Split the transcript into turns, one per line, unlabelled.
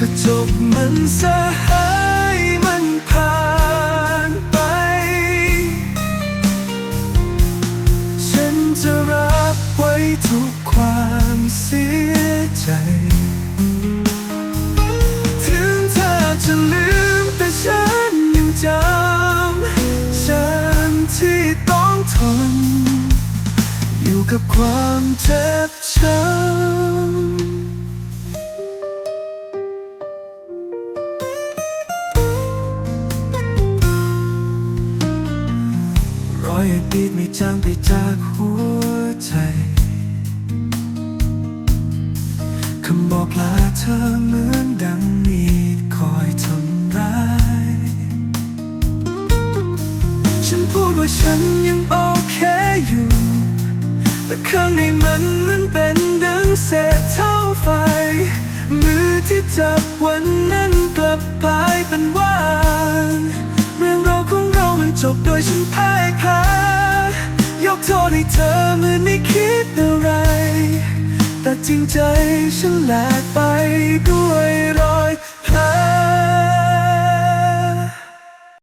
ก็จบมันซะให้มันผ่านไป ฉันจะรับไว้ทุกความเสียใจ ถึงเธอจะลืมแต่ฉันยังจำ ฉันที่ต้องทน อยู่กับความเจ็บช้ำ อยปีดไม่จางไปจากหัวใจ คำบอกลาเธอเหมือนดังมีดคอยทำร้าย ฉันพูดว่าฉันยังโอเคอยู่ แต่ข้างในมันมันเป็นดังเศษเท่าไฟ มือที่จับวันนั้นกลับกลายเป็นว่า จบโดยฉันพ่ายแพ้ยกโทษให้เธอเหมือนไม่คิดอะไร แต่จริงใจฉันแหลกไปด้วย